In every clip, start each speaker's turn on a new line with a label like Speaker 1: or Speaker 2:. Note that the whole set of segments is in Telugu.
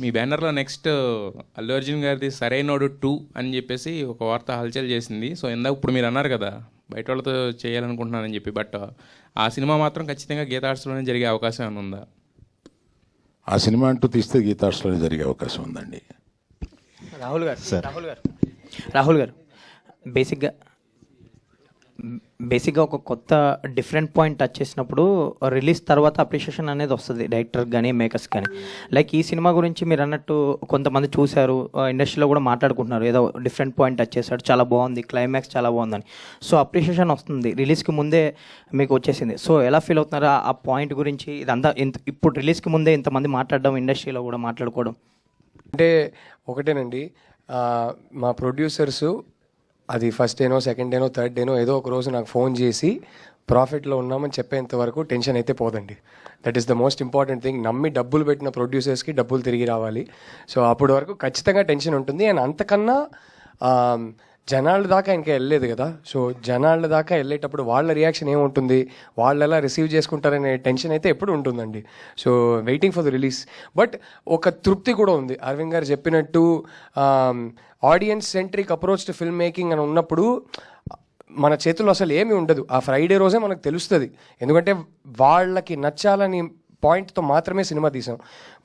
Speaker 1: మీ బ్యానర్లో నెక్స్ట్ అల్లు అర్జున్ గారిది సరైనోడు టూ అని చెప్పేసి ఒక వార్త హల్చల్ చేసింది. సో ఇందాక ఇప్పుడు మీరు అన్నారు కదా బయట వాళ్ళతో చేయాలనుకుంటున్నానని చెప్పి బట్ ఆ సినిమా మాత్రం ఖచ్చితంగా గీతార్ట్స్లోనే జరిగే అవకాశం ఏమైనా ఉందా?
Speaker 2: ఆ సినిమా అంటూ తీస్తే గీతార్ట్స్లోనే జరిగే అవకాశం ఉందండి.
Speaker 3: రాహుల్ గారు రాహుల్ గారు. రాహుల్ గారు బేసిక్గా బేసిక్గా ఒక కొత్త డిఫరెంట్ పాయింట్ టచ్ చేసినప్పుడు రిలీజ్ తర్వాత అప్రిషియేషన్ అనేది వస్తుంది డైరెక్టర్ కానీ మేకర్స్ కానీ లైక్ ఈ సినిమా గురించి మీరు అన్నట్టు కొంతమంది చూశారు ఇండస్ట్రీలో కూడా మాట్లాడుకుంటున్నారు. ఏదో డిఫరెంట్ పాయింట్ టచ్ చేశాడు చాలా బాగుంది క్లైమాక్స్ చాలా బాగుందని. సో అప్రిషియేషన్ వస్తుంది రిలీజ్కి ముందే మీకు వచ్చేసింది. సో ఎలా ఫీల్ అవుతున్నారు ఆ- పాయింట్ గురించి? ఇదంతా ఇంత ఇప్పుడు రిలీజ్కి ముందే ఇంతమంది మాట్లాడడం ఇండస్ట్రీలో కూడా మాట్లాడుకోవడం.
Speaker 4: అంటే ఒకటేనండి మా ప్రొడ్యూసర్సు అది ఫస్ట్ డేనో సెకండ్ డేనో థర్డ్ డేనో ఏదో ఒక రోజు నాకు ఫోన్ చేసి ప్రాఫిట్లో ఉన్నామని చెప్పేంత వరకు టెన్షన్ అయితే పోదండి. That is the most important thing నమ్మి డబ్బులు పెట్టిన ప్రొడ్యూసర్స్కి డబ్బులు తిరిగి రావాలి. సో అప్పటి వరకు ఖచ్చితంగా టెన్షన్ ఉంటుంది. అండ్ అంతకన్నా um, జనాల దాకా ఇంకా వెళ్ళలేదు కదా. సో జనాల దాకా వెళ్ళేటప్పుడు వాళ్ళ రియాక్షన్ ఏముంటుంది? వాళ్ళు ఎలా రిసీవ్ చేసుకుంటారనే టెన్షన్ అయితే ఎప్పుడు ఉంటుందండి. So waiting for the release but ఒక తృప్తి కూడా ఉంది. అరవింద్ గారు చెప్పినట్టు audience centric approach to film making అని ఉన్నప్పుడు మన చేతుల్లో అసలు ఏమీ ఉండదు. ఆ ఫ్రైడే రోజే మనకు తెలుస్తుంది. ఎందుకంటే వాళ్ళకి నచ్చాలని పాయింట్తో మాత్రమే సినిమా తీసాం.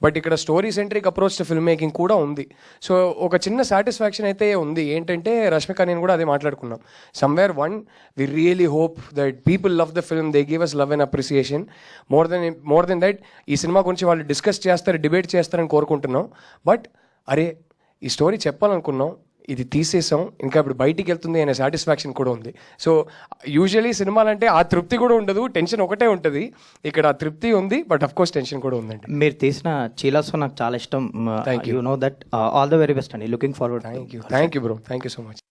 Speaker 4: బట్ ఇక్కడ story centric approach to film making కూడా ఉంది. సో ఒక చిన్న సాటిస్ఫాక్షన్ అయితే ఉంది. ఏంటంటే రష్మిక నేను కూడా అదే మాట్లాడుకున్నాం. Somewhere one we really hope that people love the film they give us love and appreciation more than more than that ఈ సినిమా గురించి వాళ్ళు డిస్కస్ చేస్తారు డిబేట్ చేస్తారని కోరుకుంటున్నాం. బట్ అరే ఈ స్టోరీ చెప్పాలనుకున్నాం. ఇది తీసేసాం. ఇంకా ఇప్పుడు బయటికి వెళ్తుంది అనే సాటిస్ఫాక్షన్ కూడా ఉంది. సో యూజువలీ సినిమాలంటే ఆ తృప్తి కూడా ఉండదు టెన్షన్ ఒకటే ఉంటుంది. ఇక్కడ ఆ తృప్తి ఉంది బట్ అఫ్ కోర్స్ టెన్షన్ కూడా ఉందండి.
Speaker 3: మీరు తీసిన చీలాసో నాకు చాలా ఇష్టం.
Speaker 4: You.
Speaker 3: You know that all the very best అండి. Looking forward
Speaker 4: thank you thank you bro thank you so much